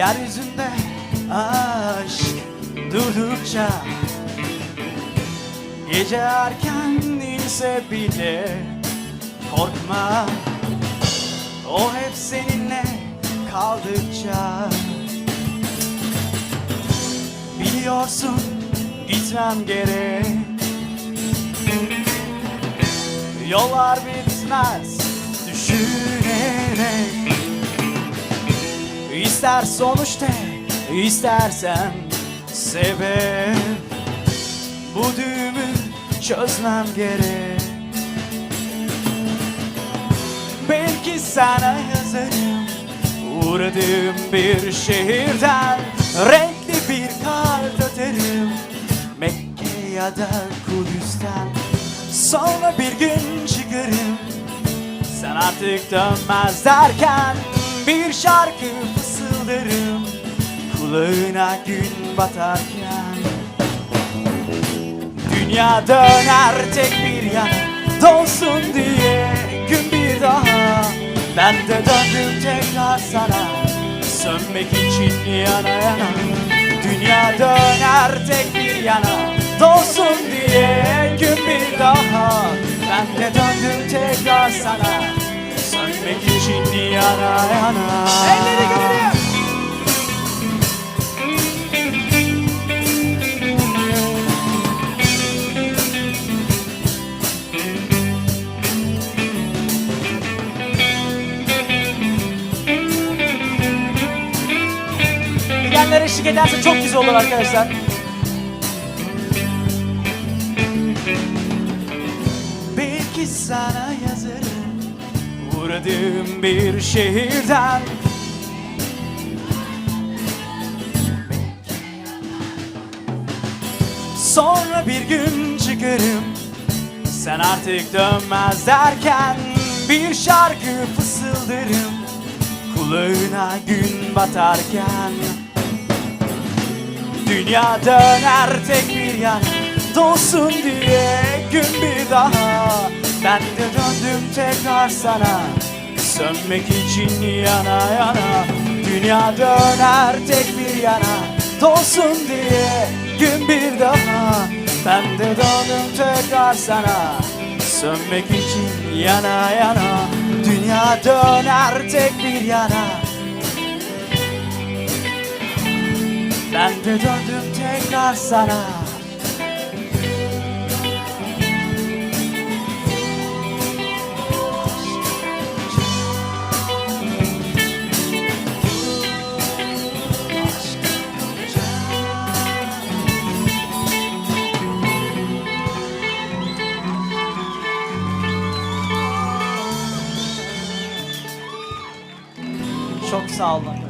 Yeryüzünde aşk durdukça Gece erken inse bile korkma. O hep seninle kaldıkça Biliyorsun gitmem gerek. Yollar bitmez düşünerek İster sonuç de istersen sebep. Bu düğümü çözmem gerek. Belki sana yazarım Uğradığım bir şehirden Renkli bir kart atarım Mekke ya da Kudüs'ten Sonra bir gün çıkarım. Sen artık dönmez derken Bir şarkı fısıldarım Kulağına gün batarken. Dünya döner tek bir yana Dolsun diye gün bir daha. Ben de döndüm tekrar sana Sönmek için yana yana. Dünya döner tek bir yana Dolsun diye gün bir daha. Ben de döndüm tekrar sana Sönmek için yana yana. Elleri görelim Bilenler eşlik ederse çok güzel olur arkadaşlar. Belki sana yazarım Uğradığım bir şehirden Sonra bir gün çıkarım Sen artık dönmez derken Bir şarkı fısıldarım Kulağına gün batarken Dünya döner tek bir yana Dolsun diye gün bir daha. Ben de döndüm tekrar sana Sönmek için yana yana. Dünya döner tek bir yana Dolsun diye gün bir daha. Ben de döndüm tekrar sana Sönmek için yana yana. Dünya döner tek bir yana Ben de döndüm tekrar sana Çok sağ olun.